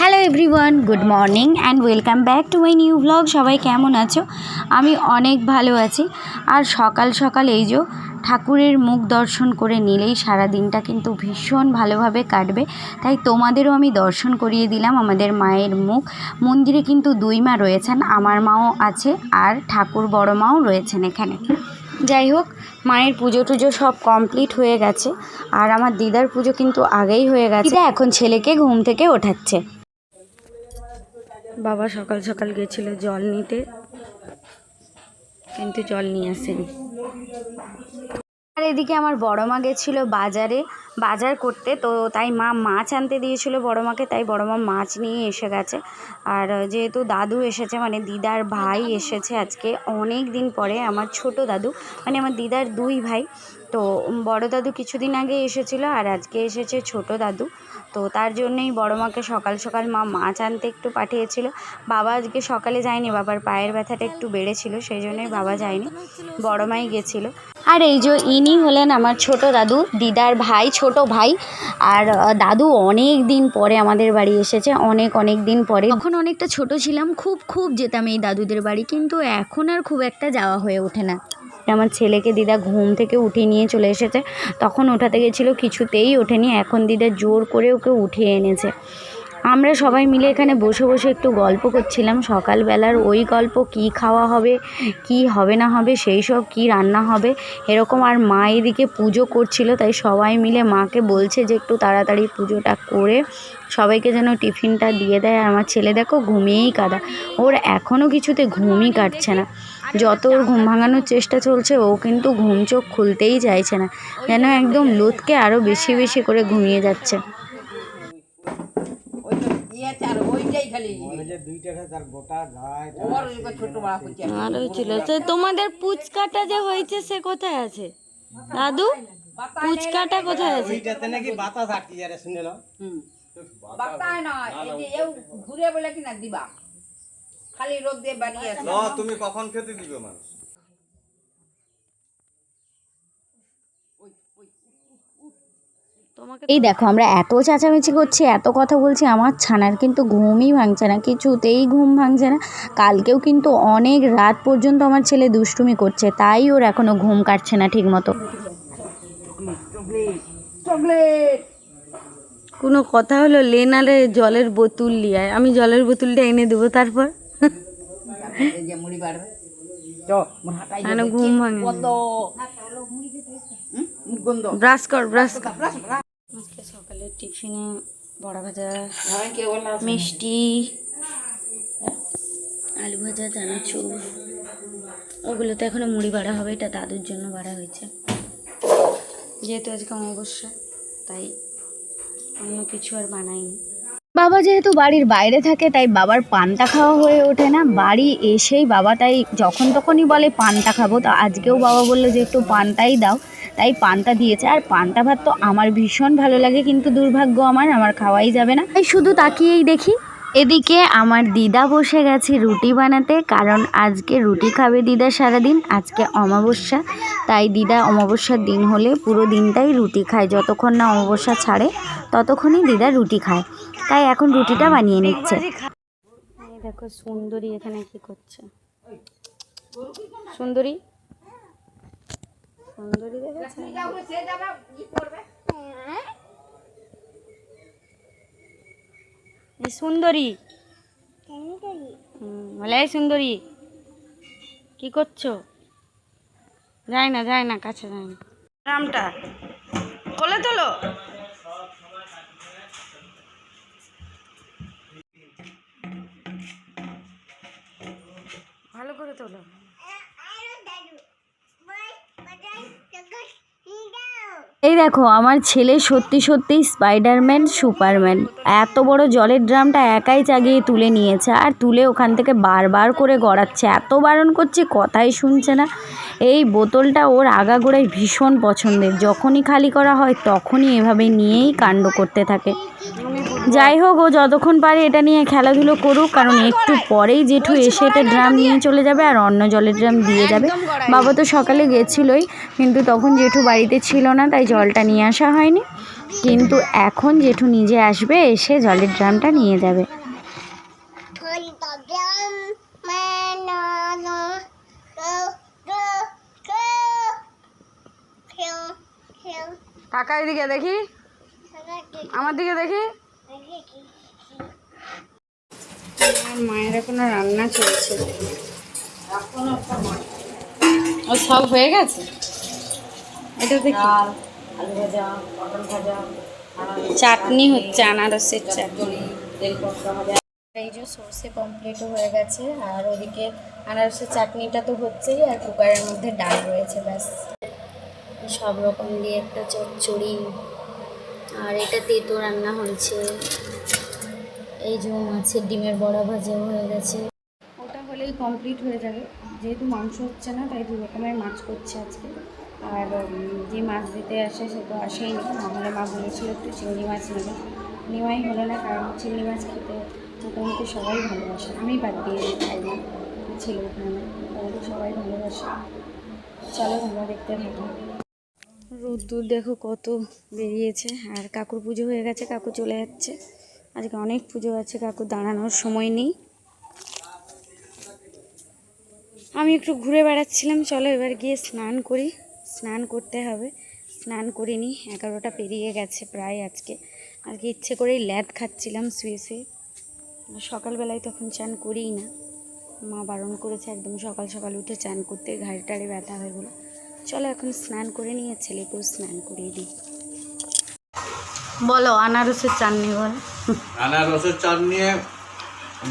Hello everyone good morning and welcome back to my new blog সবাই কেমন আছো? আমি অনেক ভালো আছি। আর সকাল সকাল এই যে ঠাকুরের মুখ দর্শন করে নিলেই সারা দিনটা কিন্তু ভীষণ ভালোভাবে কাটবে। তাই তোমাদেরও আমি দর্শন করিয়ে দিলাম আমাদের মায়ের মুখ। মন্দিরে কিন্তু দুই মা রয়েছেন, আমার মাও আছে আর ঠাকুর বড় মাও রয়েছেন এখানে। যাই হোক, মায়ের পুজো টুজো সব কমপ্লিট হয়ে গেছে। আর আমার দিদার পুজো কিন্তু আগেই হয়ে গেছে। এখন ছেলেকে ঘুম থেকে ওঠাচ্ছে। বাবা সকাল সকাল গেছিল জল নিতে কিন্তু জল নিয়ে আসেনি। আর এদিকে আমার বড় মা গেছিল বাজারে, বাজার করতে, তো তাই মা মাছ আনতে দিয়েছিল বড় মাকে, তাই বড় মা মাছ নিয়ে এসে গেছে। আর যেহেতু দাদু এসেছে মানে দিদার ভাই এসেছে আজকে, অনেক দিন পরে আমার ছোট দাদু মানে আমার দিদার দুই ভাই, তো বড় দাদু কিছুদিন আগে এসেছিল আর আজকে এসেছে ছোট দাদু। তো তার জন্যই বড় মাকে সকাল সকাল মা মাছ আনতে একটু পাঠিয়েছিল। বাবা আজকে সকালে যায়নি, বাবার পায়ের ব্যথাটা একটু বেড়েছিল, সেই জন্যই বাবা যায়নি। বড় মাই গেছিল। আর এই যে ইনি হলেন আমার ছোট দাদু, দিদার ভাই, ছোট ভাই। আর দাদু অনেক দিন পরে আমাদের বাড়ি এসেছে, অনেক অনেক দিন পরে। তখন অনেকটা ছোট ছিলাম, খুব খুব যেতাম এই দাদুদের বাড়ি, কিন্তু এখন আর খুব একটা যাওয়া হয়ে ওঠে না। আমার ছেলেকে দিদা ঘুম থেকে উঠিয়ে নিয়ে চলে এসেছে। তখন ওঠাতে গেছিল, কিছুতেই ওঠেনি। এখন দিদা জোর করে ওকে উঠিয়ে এনেছে। আমরা সবাই মিলে এখানে বসে বসে একটু গল্প করছিলাম। সকালবেলার ওই গল্প, কি খাওয়া হবে, কি হবে না হবে, সেই সব কি রান্না হবে, এরকম আর মা এদিকে পুজো করছিল, তাই সবাই মিলে মাকে বলছে যে একটু তাড়াতাড়ি পুজোটা করে সবাইকে যেন টিফিনটা দিয়ে দেয়। আর আমার ছেলে দেখো ঘুমিয়েই কাদা। ওর এখনও কিছুতে ঘুমই কাটছে না। যত ওর ঘুম ভাঙানোর চেষ্টা চলছে, ও কিন্তু ঘুম চোখ খুলতেই চাইছে না। যেন একদম লুৎকে আরও বেশি বেশি করে ঘুমিয়ে যাচ্ছে ওইটা দিয়েছে আর ওইটাই খালি যে দুইটারে তার গোটা গায়ে ওর ওইটা ছোট বড় করছে ছিল তোমাদের পুচকাটা যে হয়েছে সে কোথায় আছে? দাদু? পুচকাটা কোথায় আছে? দুইটাতে নাকি বাতাস আটকে যারে শুনে নাও। হুম। বাতায় না এই ঘুরে বলে কিনা দিবা। খালি রোদ দিয়ে বানিয়ে আছে। তুমি কখন খেতে দিবে মানুষ? এই দেখো আমরা এত চেঁচামেচি করছি এত কথা বলছি আমার ছানার কিন্তু ঘুমই ভাঙছে না কিছুতেই ঘুম ভাঙছে না। কালকেও কিন্তু অনেক রাত পর্যন্ত আমার ছেলে দুষ্টুমি করছে তাই ওর এখনও ঘুম কাটছে না ঠিক মতো কোনো কথা হলো লেনারে জলের বোতল লিয়ায় আমি জলের বোতলটা এনে দেবো তারপর। ঘুম ভাঙে ব্রাশ কর ব্রাশ কর। আজকে সকালে টিফিনে বড়া ভাজা হয় মিষ্টি আলু ভাজা চানাচুর ওগুলো তো এখনও মুড়ি বাড়া হবে এটা দাদুর জন্য বাড়া হয়েছে। যেহেতু আজকে অমাবস্যা তাই অন্য কিছু আর বানাইনি। বাবা যেহেতু বাড়ির বাইরে থাকে তাই বাবার পান্তা খাওয়া হয়ে ওঠে না। বাড়ি এসেই বাবা তাই যখন তখনই বলে পান্তা খাব। তো আজকেও বাবা বলল যে একটু পান্তাই দাও। তাই পান্তা দিয়েছে। আর পান্তা ভাত তো আমার ভীষণ ভালো লাগে কিন্তু দুর্ভাগ্য আমার আমার খাওয়াই যাবে না। তাই শুধু তাকিয়েই দেখি। এদিকে আমার দিদা বসে গেছে রুটি বানাতে কারণ আজকে রুটি খাবে দিদা সারাদিন আজকে অমাবস্যা। তাই দিদা অমাবস্যার দিন হলে পুরো দিনটাই রুটি খায় যতক্ষণ না অমাবস্যা ছাড়ে ততক্ষণই দিদা রুটি খায়। তাই এখন রুটিটা বানিয়ে নিচ্ছে। এই দেখো সুন্দরী এখানে কি করছে। সুন্দরী? সুন্দরী দেখেছে সে যাবে ই করবে? এই সুন্দরী। হুম, বলে সুন্দরী কি করছ? যায় না যায় না কাছে যায় না। নামটা কোলে তোলো। ভালো করে তোলো। এই দেখো, আমার ছেলে সত্যি সত্যি স্পাইডারম্যান সুপারম্যান এত বড় জলের ড্রামটা একাই চাগিয়ে তুলে নিয়েছে, আর তুলে ওখান থেকে বারবার করে গড়াচ্ছে। এত বারণ করছে, কথাই শুনছে না। এই বোতলটা ওর আগাগোড়ায় ভীষণ পছন্দের। যখনই খালি করা হয় তখনই এভাবে নিয়েই কাণ্ড করতে থাকে। যাই হোক ও যতক্ষণ পারে এটা নিয়ে খেলাধুলো করুক কারণ একটু পরেই জেঠু এসে এটা ড্রাম নিয়ে চলে যাবে আর অন্য জলের ড্রাম দিয়ে যাবে। বাবা তো সকালে গেছিলোই কিন্তু তখন জেঠু বাড়িতে ছিল না তাই জলটা নিয়ে আসা হয়নি। কিন্তু এখন জেঠু নিজে আসবে এসে জলের ড্রামটা নিয়ে যাবে। টাকা এদিকে দেখি। আমার দিকে দেখি। আমার মায়ের এখনও রান্না চলছে। ও সব হয়ে গেছে? এটা দেখি চাটনি হচ্ছে আনারসের চাটনি। এই যে সর্ষে কমপ্লিট হয়ে গেছে আর ওদিকে আনারসের চাটনিটা তো হচ্ছেই আর কুকারের মধ্যে ডাল রয়েছে ব্যাস। সব রকম দিয়ে একটা চচ্চড়ি। আর এটা তেতো রান্না হয়েছে। এই যে মাছের ডিমের বড়া ভাজাও হয়ে গেছে। ওটা হলেই কমপ্লিট হয়ে যাবে। যেহেতু মাংস হচ্ছে না, তাই দু রকমের মাছ করছে আজকে। আর যে মাছ দিতে আসে সে তো আসেই না। নাহলে মা বলেছিল একটু চিংড়ি মাছ নেবে। নেওয়াই হলো না, কারণ চিংড়ি মাছ খেতে মোটামুটি সবাই ভালোবাসে। আমি বাদ দিয়ে খাই না? ছেলে ওখানে মোটামুটি সবাই ভালোবাসে। চলো তোমরা দেখতে থাকো। রোদ্দুর দেখো কত বেরিয়েছে। আর কাকুর পুজো হয়ে গেছে, কাকু চলে যাচ্ছে। আজকে অনেক পুজো আছে, কাকু দাঁড়ানোর সময় নেই। আমি একটু ঘুরে বেড়াচ্ছিলাম, চলো এবার গিয়ে স্নান করি। স্নান করতে হবে। স্নান করিনি, এগারোটা পেরিয়ে গেছে প্রায় আজকে। আজকে ইচ্ছে করেই ল্যাদ খাচ্ছিলাম শুয়ে শুয়ে। আর সকালবেলায় তখন চান করিই না। মা বারণ করেছে একদম সকাল সকাল উঠে চান করতে, ঘাড়ি টাড়ে ব্যথা হয়ে গেলো। চলো এখন স্নান করে নিয়ে ছেলেকেও স্নান করিয়ে দিই। বলো আনারসের চাটনি বল। আনারসের চাটনি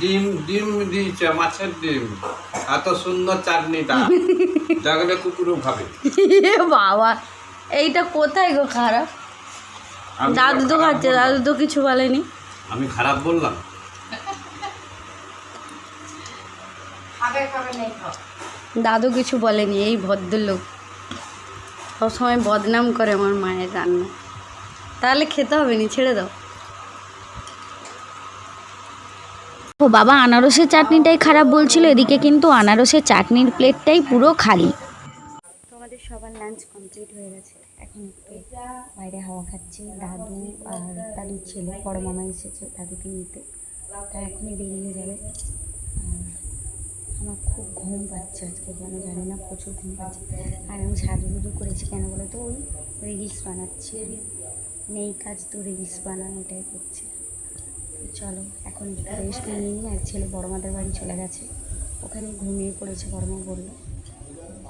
ডিম ডিম দিয়েছে মাছের ডিম। এত সুন্দর চাটনিটা। জাগলে কুকুরও ভাবে বাবা এইটা কোথায় গো খারাপ? দাদু তো খাচ্ছে দাদু তো কিছু বলেনি। আমি খারাপ বললাম? খাবে খাবে দাদু কিছু বলেনি এই ভদ্রলোক। সবসময় বদনাম করে আমার মায়ের রান্না। তাহলে খেতে হবে নি ছেড়ে দাও। ও বাবা আনারসের চাটনিটাই খারাপ বলছিল এদিকে কিন্তু আনারসের চাটনির প্লেটটাই পুরো খালি। তোমাদের সবার লাঞ্চ কমপ্লিট হয়ে গেছে। এখন একটু বাইরে হাওয়া খাচ্ছি। দাদু আর দাদুর ছেলে বড় মামা এসেছে দাদুকে নিতে। তা এখনই বেরিয়ে যাবে। আর আমার খুব ঘুম পাচ্ছে আজকে, কেন জানি না, প্রচুর ঘুম পাচ্ছে। আর আমি সাজুগুজু করেছি কেন বলো তো? ওই রিলস বানাচ্ছি। নেই কাজ তো রিলস বানানো, এটাই করছি। চলো, এখন একটু রেস্ট নিয়ে নিই, আর ছেলে বড় মাদের বাড়ি চলে গেছে। ওখানে ঘুমিয়ে পড়েছে বড় মা বলল।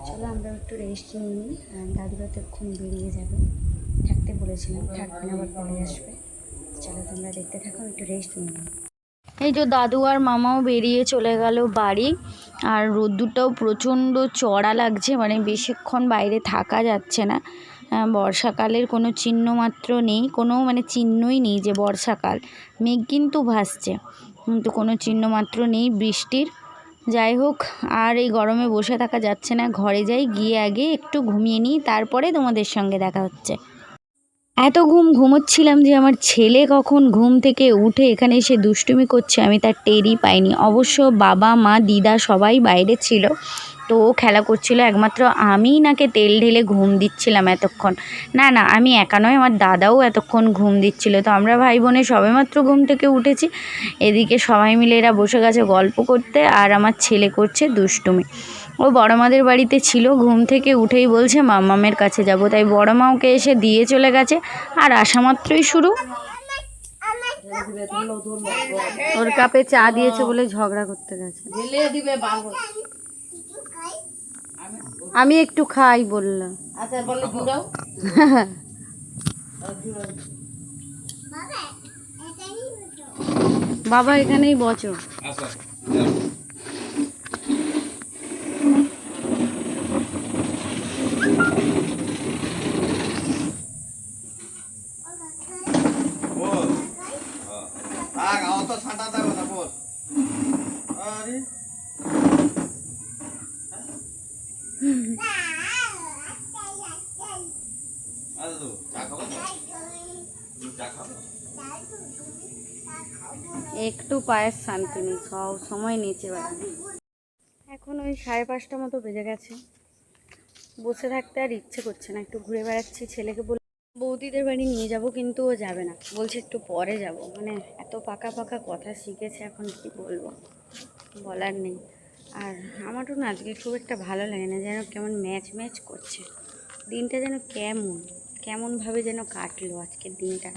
চলো আমরা একটু রেস্ট নিয়ে নিই, আর দাদুরা তো এক্ষুনি বেরিয়ে যাবে। থাকতে বলেছিলাম, থাকবে না, আবার পরে আসবে। চলো তোমরা দেখতে থাকো একটু রেস্ট নিয়ে নিই। এই যে দাদু আর মামাও বেরিয়ে চলে গেল বাড়ি। আর রোদ্দুরটাও প্রচণ্ড চড়া লাগছে মানে বেশিক্ষণ বাইরে থাকা যাচ্ছে না। বর্ষাকালের কোনো চিহ্ন মাত্র নেই, কোনো মানে চিহ্নই নেই যে বর্ষাকাল। মেঘ কিন্তু ভাসছে, কিন্তু কোনো চিহ্ন মাত্র নেই বৃষ্টির। যাই হোক, আর এই গরমে বসে থাকা যাচ্ছে না, ঘরে যাই, গিয়ে আগে একটু ঘুমিয়ে নিই, তারপরে তোমাদের সঙ্গে দেখা হচ্ছে। এত ঘুম ঘুমোচ্ছিলাম যে আমার ছেলে কখন ঘুম থেকে উঠে এখানে এসে দুষ্টুমি করছে, আমি তার টেরই পাইনি। অবশ্য বাবা, মা, দিদা সবাই বাইরে ছিল, তো ও খেলা করছিল, একমাত্র আমিই নাকে তেল ঢেলে ঘুম দিচ্ছিলাম এতক্ষণ। না না, আমি একা নয় আমার দাদাও এতক্ষণ ঘুম দিচ্ছিল। তো আমরা ভাই বোনে সবেমাত্র ঘুম থেকে উঠেছি। এদিকে সবাই মিলে এরা বসে গেছে গল্প করতে, আর আমার ছেলে করছে দুষ্টুমি। ও বড় মাদের বাড়িতে ছিল ঘুম থেকে উঠেই বলছে মামামের কাছে যাব। তাই বড় মা ওকে এসে দিয়ে চলে গেছে আর আসা মাত্রই শুরু। ওর কাপে চা দিয়েছে বলে ঝগড়া করতে গেছে। আমি একটু খাই বললাম। আচ্ছা বাবা এখানেই বচো আচ্ছা বল থাক অত ঠান্ডা দেবে না বল আরে আরে তো চা খাব চা খাব একটু পায়ের শান্তি নেই সব সময় নিচে বেড়ানো এখন ওই সাড়ে পাঁচটা মতো বেজে গেছে। বসে থাকতে আর ইচ্ছে করছে না একটু ঘুরে বেড়াচ্ছি ছেলেকে বলে বৌদিদের বাড়ি নিয়ে যাব কিন্তু ও যাবে না। বলছে একটু পরে যাব। মানে এত পাকা পাকা কথা শিখেছে এখন কি বলব? বলার নেই। আর আমারও না আজকে খুব একটা ভালো লাগে না যেন কেমন ম্যাচ ম্যাচ করছে। দিনটা যেন কেমন, কেমনভাবে যেন কাটলো আজকের দিনটা।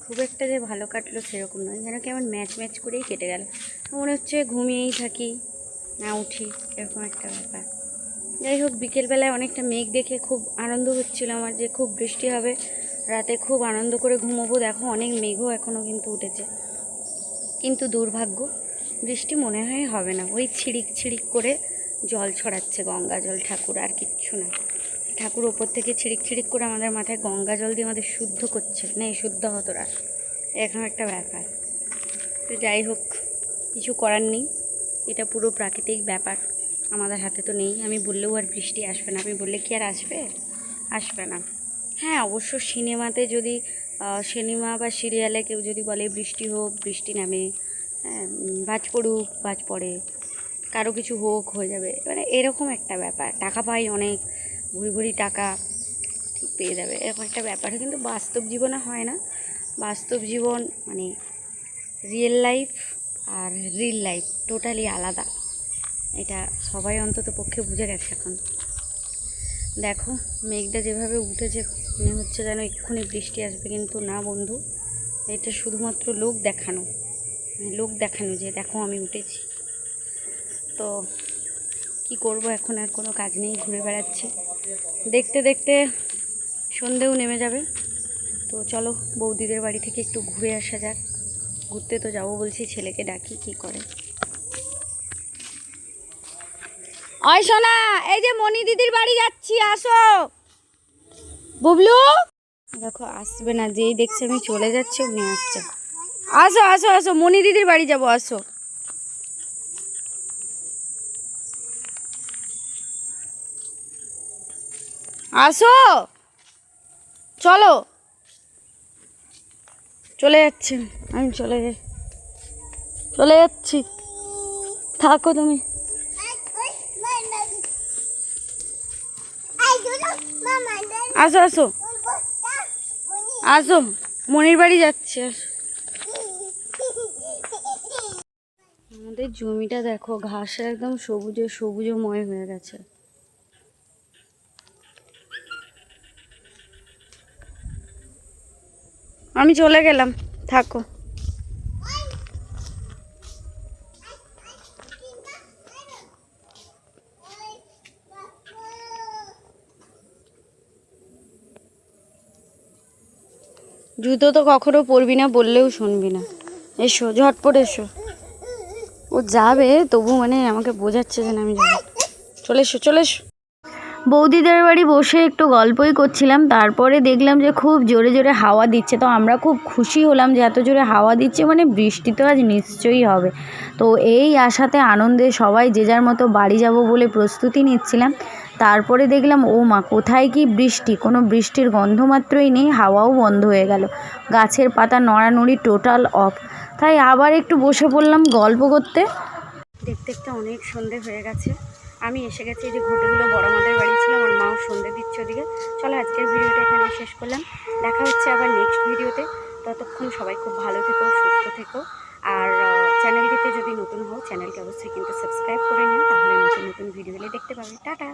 খুব একটা যে ভালো কাটলো সেরকম নয়, যেন কেমন ম্যাচ ম্যাচ করেই কেটে গেল। মনে হচ্ছে ঘুমিয়েই থাকি, না উঠি, এরকম একটা ব্যাপার। যাই হোক, বিকেলবেলায় অনেকটা মেঘ দেখে খুব আনন্দ হচ্ছিল আমার যে খুব বৃষ্টি হবে। রাতে খুব আনন্দ করে ঘুমোবো, দেখো অনেক মেঘও এখনও কিন্তু উঠেছে। কিন্তু দুর্ভাগ্য বৃষ্টি মনে হয় হবে না। ওই ছিড়িক ছিড়িক করে জল ছড়াচ্ছে গঙ্গা জল ঠাকুর, আর কিচ্ছু না। ঠাকুর ওপর থেকে ছিড়িক ছিড়িক করে আমাদের মাথায় গঙ্গা জল দিয়ে আমাদের শুদ্ধ করছে। না শুদ্ধ হতো না। এরকম একটা ব্যাপার। তো যাই হোক, কিছু করার নেই। এটা পুরো প্রাকৃতিক ব্যাপার। আমাদের হাতে তো নেই। আমি বললেও আর বৃষ্টি আসবে না। আমি বললে কি আর আসবে? আসবে না। হ্যাঁ অবশ্য সিনেমাতে যদি সিনেমা বা সিরিয়ালে কেউ যদি বলে বৃষ্টি হোক, বৃষ্টি নামে হ্যাঁ পড়ুক, বাজ পড়ে, কারও কিছু হোক, হয়ে যাবে। মানে এরকম একটা ব্যাপার। টাকা পাই অনেক, ভুড়ি ভুড়ি টাকা ঠিক পেয়ে যাবে, এরকম একটা ব্যাপার। কিন্তু বাস্তব জীবনে হয় না। বাস্তব জীবন মানে রিয়েল লাইফ আর রিল লাইফ টোটালি আলাদা। এটা সবাই অন্তত পক্ষে বুঝে গেছে এখন। দেখো, মেঘটা যেভাবে উঠেছে, মনে হচ্ছে যেন এক্ষুনি বৃষ্টি আসবে, কিন্তু না বন্ধু। এটা শুধুমাত্র লোক দেখানো। লোক দেখানো যে দেখো আমি উঠেছি। তো কি করব এখন আর কোনো কাজ নেই ঘুরে বেড়াচ্ছি। দেখতে দেখতে সন্ধেও নেমে যাবে। তো চলো বৌদিদের বাড়ি থেকে একটু ঘুরে আসা যাক। ঘুরতে তো যাব বলছি ছেলেকে ডাকি কি করে? অয় সোনা এই যে মণি দিদির বাড়ি যাচ্ছি আসো। বুবলু? দেখো আসবে না যেই দেখছে আমি চলে যাচ্ছি উনি আসছে। আসো আসো আসো, মণি দিদির বাড়ি যাব, আসো। আসো। চলো। চলে যাচ্ছি, আমি চলে যাই। চলে যাচ্ছি। থাকো তুমি। আসো আসো। আসো মনির বাড়ি যাচ্ছি, আসো। আমাদের জমিটা দেখো ঘাসে একদম সবুজে সবুজময় হয়ে গেছে। আমি চলে গেলাম, থাকো। জুতো তো কখনো পরবি না, বললেও শুনবি না। এসো, ঝটপট এসো। ও যাবে, তবু মানে আমাকে বোঝাচ্ছে যে আমি যাব চলে এসো চলে এসো। বৌদিদের বাড়ি বসে একটু গল্পই করছিলাম, তারপরে দেখলাম যে খুব জোরে জোরে হাওয়া দিচ্ছে। তো আমরা খুব খুশি হলাম যে এত জোরে হাওয়া দিচ্ছে মানে বৃষ্টি তো আজ নিশ্চয়ই হবে। তো এই আশাতে আনন্দে সবাই যে যার মতো বাড়ি যাব বলে প্রস্তুতি নিচ্ছিলাম। তারপরে দেখলাম, ও মা, কোথায় কি বৃষ্টি? কোনো বৃষ্টির গন্ধ মাত্রই নেই, হাওয়াও বন্ধ হয়ে গেল। গাছের পাতা নড়ানড়ি টোটাল অফ তাই আবার একটু বসে পড়লাম গল্প করতে। দেখতে দেখতে অনেক সন্ধে হয়ে গেছে। আমি এসে গেছি, এই যে ঘুটেগুলো বড় মাদের বাড়ি ছিল, আমার মাও সন্ধে দিচ্ছে ওদিকে। চলো আজকের ভিডিওটা এখানে শেষ করলাম। দেখা হচ্ছে আবার নেক্সট ভিডিওতে। ততক্ষণ সবাই খুব ভালো থেকো, সুস্থ থেকো। আর চ্যানেলটিতে যদি নতুন হও চ্যানেলকে অবশ্যই কিন্তু সাবস্ক্রাইব করে নিও, তাহলে নতুন নতুন ভিডিও দেখতে পাবে। টাটা!